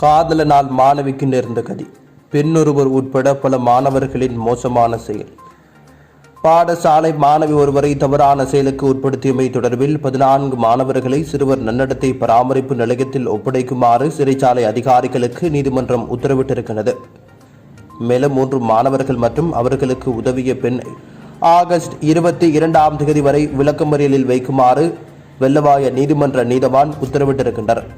காதலனால் மாணவிக்கு நேர்ந்த கதி. பெண்ணொருவர் உட்பட பல மாணவர்களின் மோசமான செயல். பாடசாலை மாணவி ஒருவரை தவறான செயலுக்கு உட்படுத்தியமை தொடர்பில் பதினான்கு மாணவர்களை சிறுவர் நன்னடத்தை பராமரிப்பு நிலையத்தில் ஒப்படைக்குமாறு சிறைச்சாலை அதிகாரிகளுக்கு நீதிமன்றம் உத்தரவிட்டிருக்கிறது. மேலும் மூன்று மாணவர்கள் மற்றும் அவர்களுக்கு உதவிய பெண் ஆகஸ்ட் இருபத்தி இரண்டாம் தேதி வரை விளக்கமறியலில் வைக்குமாறு வெள்ளவாய நீதிமன்ற நீதவான் உத்தரவிட்டிருக்கின்றனர்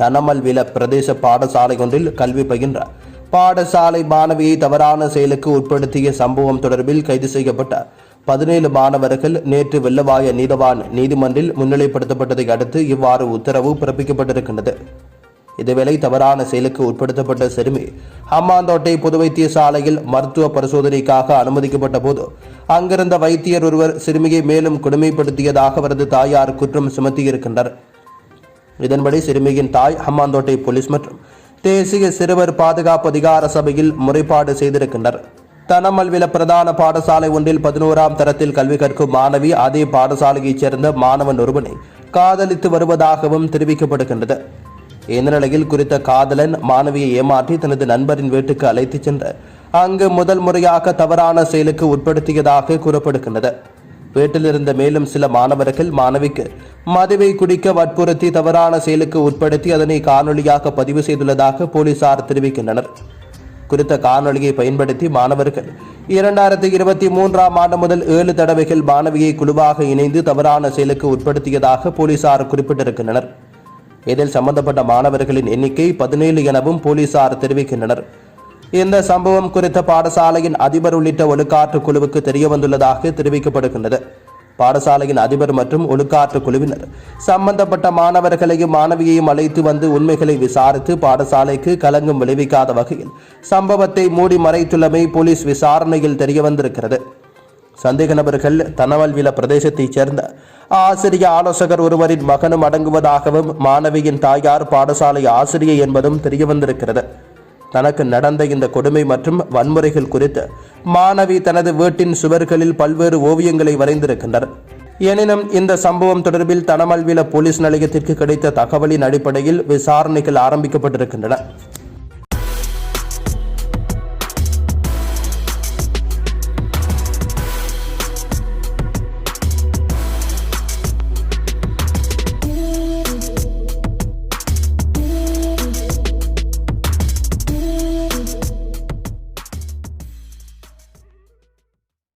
தனமல்வில பிரதேச பாடசாலை ஒன்றில் கல்வி பயின்றார். பாடசாலை மாணவியை தவறான செயலுக்கு உட்படுத்திய சம்பவம் தொடர்பில் கைது செய்யப்பட்ட பதினேழு மாணவர்கள் நேற்று வெள்ளவாய நீதவான் நீதிமன்றில் முன்னிலைப்படுத்தப்பட்டதை அடுத்து இவ்வாறு உத்தரவு பிறப்பிக்கப்பட்டிருக்கின்றது. இதேவேளை தவறான செயலுக்கு உட்படுத்தப்பட்ட சிறுமி ஹம்மாந்தோட்டை பொது வைத்தியசாலையில் மருத்துவ பரிசோதனைக்காக அனுமதிக்கப்பட்ட போது அங்கிருந்த வைத்தியர் ஒருவர் சிறுமியை மேலும் கொடுமைப்படுத்தியதாக அவரது தாயார் குற்றம் சுமத்தியிருக்கின்றனர். இதன்படி சிறுமியின் தாய் ஹம்மாந்தோட்டை போலீஸ் மற்றும் தேசிய சிறுவர் பாதுகாப்பு அதிகார சபையில் முறைப்பாடு செய்திருக்கின்றனர். தனமல்வில பிரதான பாடசாலை ஒன்றில் பதினோராம் தரத்தில் கல்வி கற்கும் மாணவி அதே பாடசாலையைச் சேர்ந்த மாணவன் ஒருவனை காதலித்து வருவதாகவும் தெரிவிக்கப்படுகின்றது. இந்த நிலையில் குறித்த காதலன் மாணவியை ஏமாற்றி தனது நண்பரின் வீட்டுக்கு அழைத்துச் சென்று அங்கு முதல் முறையாக தவறான செயலுக்கு உட்படுத்தியதாக கூறப்படுகின்றது. வீட்டில் இருந்த மேலும் சில மாணவர்கள் மாணவிக்கு மதுவை குடிக்க வற்புறுத்தி தவறான செயலுக்கு உட்படுத்தி அதனை காணொலியாக பதிவு செய்துள்ளதாக போலீசார் தெரிவிக்கின்றனர். குறித்த காணொலியை பயன்படுத்தி மாணவர்கள் இரண்டாயிரத்தி இருபத்தி மூன்றாம் ஆண்டு முதல் ஏழு தடவைகள் மாணவியை குழுவாக இணைந்து தவறான செயலுக்கு உட்படுத்தியதாக போலீசார் குறிப்பிட்டிருக்கின்றனர். இதில் சம்பந்தப்பட்ட மாணவர்களின் எண்ணிக்கை பதினேழு எனவும் போலீசார் தெரிவிக்கின்றனர். இந்த சம்பவம் குறித்த பாடசாலையின் அதிபர் உள்ளிட்ட ஒழுக்காற்று குழுவுக்கு தெரிய வந்துள்ளதாக தெரிவிக்கப்படுகின்றது. பாடசாலையின் அதிபர் மற்றும் ஒழுக்காற்று குழுவினர். சம்பந்தப்பட்ட மாணவர்களையும் மாணவியையும் அழைத்து வந்து உண்மைகளை விசாரித்து பாடசாலைக்கு கலங்கம் விளைவிக்காத வகையில் சம்பவத்தை மூடி மறைத்துள்ளமை போலீஸ் விசாரணையில் தெரியவந்திருக்கிறது. சந்தேக நபர்கள் தனவல்வில பிரதேசத்தைச் சேர்ந்த ஆசிரிய ஆலோசகர் ஒருவரின் மகனும் அடங்குவதாகவும் மாணவியின் தாயார் பாடசாலை ஆசிரியை என்பதும் தெரியவந்திருக்கிறது. தனக்கு நடந்த இந்த கொடுமை மற்றும் வன்முறைகள் குறித்து மாணவி தனது வீட்டின் சுவர்களில் பல்வேறு ஓவியங்களை வரைந்திருக்கின்றனர். எனினும் இந்த சம்பவம் தொடர்பில் தனமல்வில போலீஸ் நிலையத்திற்கு கிடைத்த தகவலின் அடிப்படையில் விசாரணைகள் ஆரம்பிக்கப்பட்டிருக்கின்றன.